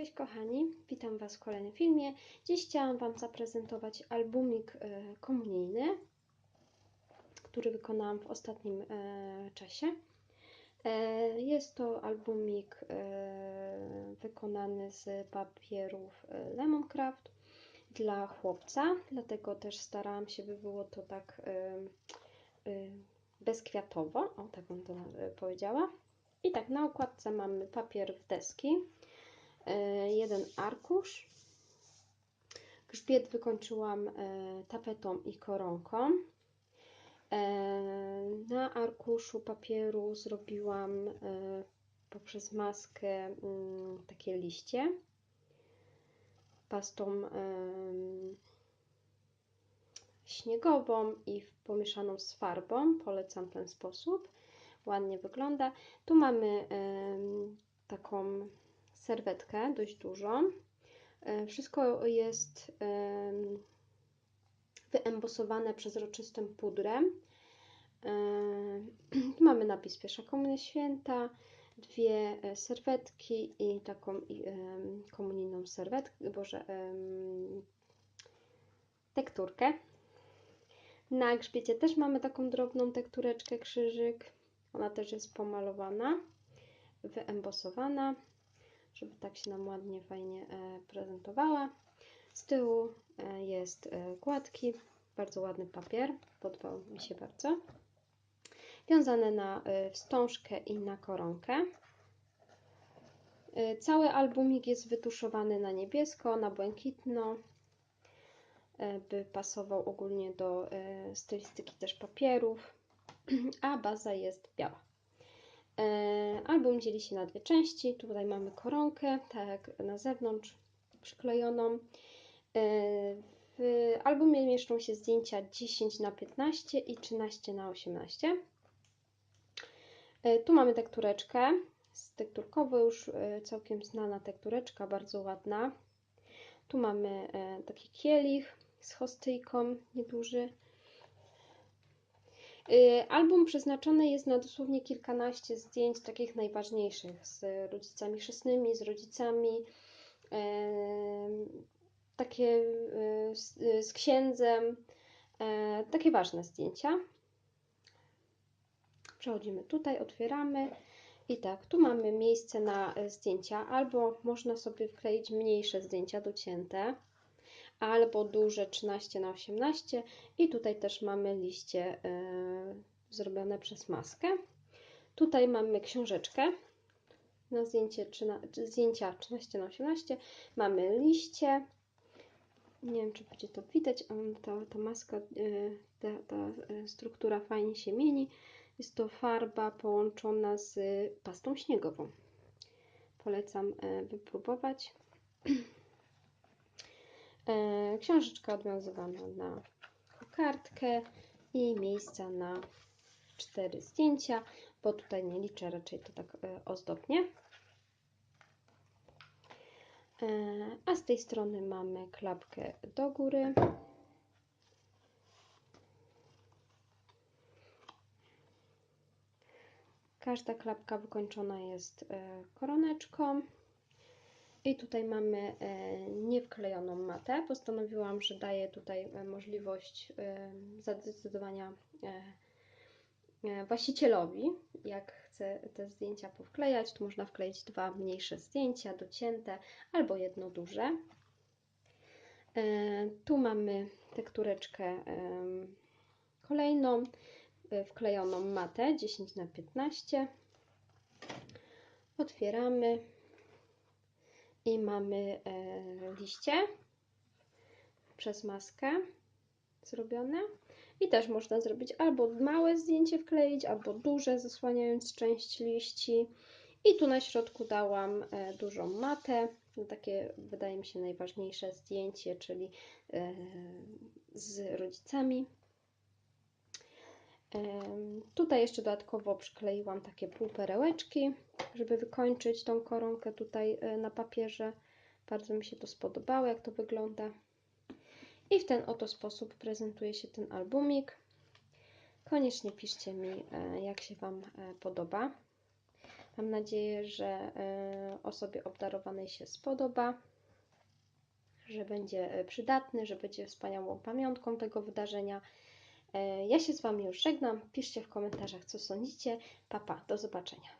Cześć kochani, witam Was w kolejnym filmie. Dziś chciałam Wam zaprezentować albumik e, komunijny, który wykonałam w ostatnim e, czasie. E, jest to albumik wykonany z papierów Lemoncraft dla chłopca, dlatego też starałam się, by było to tak bezkwiatowo, o tak bym to powiedziała. I tak, na okładce mamy papier w deski, jeden arkusz. Grzbiet wykończyłam e, tapetą i koronką. E, na arkuszu papieru zrobiłam poprzez maskę mm, takie liście pastą śniegową i pomieszaną z farbą. Polecam ten sposób. Ładnie wygląda. Tu mamy taką serwetkę dość dużą. E, wszystko jest wyembosowane przezroczystym pudrem. E, mamy napis Pierwsza Komunia Święta, dwie e, serwetki i taką komunijną serwetkę, boże, tekturkę. Na grzbiecie też mamy taką drobną tektureczkę, krzyżyk. Ona też jest pomalowana, wyembosowana żeby tak się nam ładnie, fajnie e, prezentowała. Z tyłu e, jest e, gładki, bardzo ładny papier, podobał mi się bardzo. Wiązane na wstążkę i na koronkę. Cały albumik jest wytuszowany na niebiesko, na błękitno, by pasował ogólnie do stylistyki też papierów, a baza jest biała. E, album dzieli się na dwie części. Tutaj mamy koronkę, tak na zewnątrz przyklejoną. E, w albumie mieszczą się zdjęcia 10 na 15 i 13 na 18. E, tu mamy tektureczkę, tekturkowo już całkiem znana tektureczka, bardzo ładna. Tu mamy taki kielich z hostyjką, nieduży. Y, album przeznaczony jest na dosłownie kilkanaście zdjęć takich najważniejszych z rodzicami chrzestnymi, z rodzicami, takie y, z, księdzem, e, takie ważne zdjęcia. Przechodzimy tutaj, otwieramy. I tak, tu mamy miejsce na e, zdjęcia, albo można sobie wkleić mniejsze zdjęcia docięte, albo duże 13 na 18 i tutaj też mamy liście yy, zrobione przez maskę. Tutaj mamy książeczkę na zdjęcie, na, zdjęcia 13 na 18 mamy liście. Nie wiem, czy będzie to widać, ale ta, ta maska, yy, ta, ta e, struktura fajnie się mieni. Jest to farba połączona z pastą śniegową. Polecam wypróbować. E, książeczka odwiązywana na kartkę i miejsca na cztery zdjęcia, bo tutaj nie liczę, raczej to tak e, ozdobnie. E, a z tej strony mamy klapkę do góry. Każda klapka wykończona jest koroneczką. I tutaj mamy e, niewklejoną matę. Postanowiłam, że daję tutaj e, możliwość e, zadecydowania właścicielowi, jak chce te zdjęcia powklejać. Tu można wkleić dwa mniejsze zdjęcia docięte albo jedno duże. Tu mamy tektureczkę kolejną, wklejoną matę 10 na 15 Otwieramy i mamy e, liście przez maskę zrobione. I też można zrobić albo małe zdjęcie wkleić, albo duże, zasłaniając część liści. I tu na środku dałam e, dużą matę, no takie wydaje mi się najważniejsze zdjęcie, czyli e, z rodzicami. Tutaj jeszcze dodatkowo przykleiłam takie półperełeczki, żeby wykończyć tą koronkę tutaj e, na papierze. Bardzo mi się to spodobało, jak to wygląda. I w ten oto sposób prezentuje się ten albumik. Koniecznie piszcie mi, e, jak się Wam e, podoba. Mam nadzieję, że e, osobie obdarowanej się spodoba, że będzie przydatny, że będzie wspaniałą pamiątką tego wydarzenia. Ja się z Wami już żegnam. Piszcie w komentarzach, co sądzicie. Papa, do zobaczenia.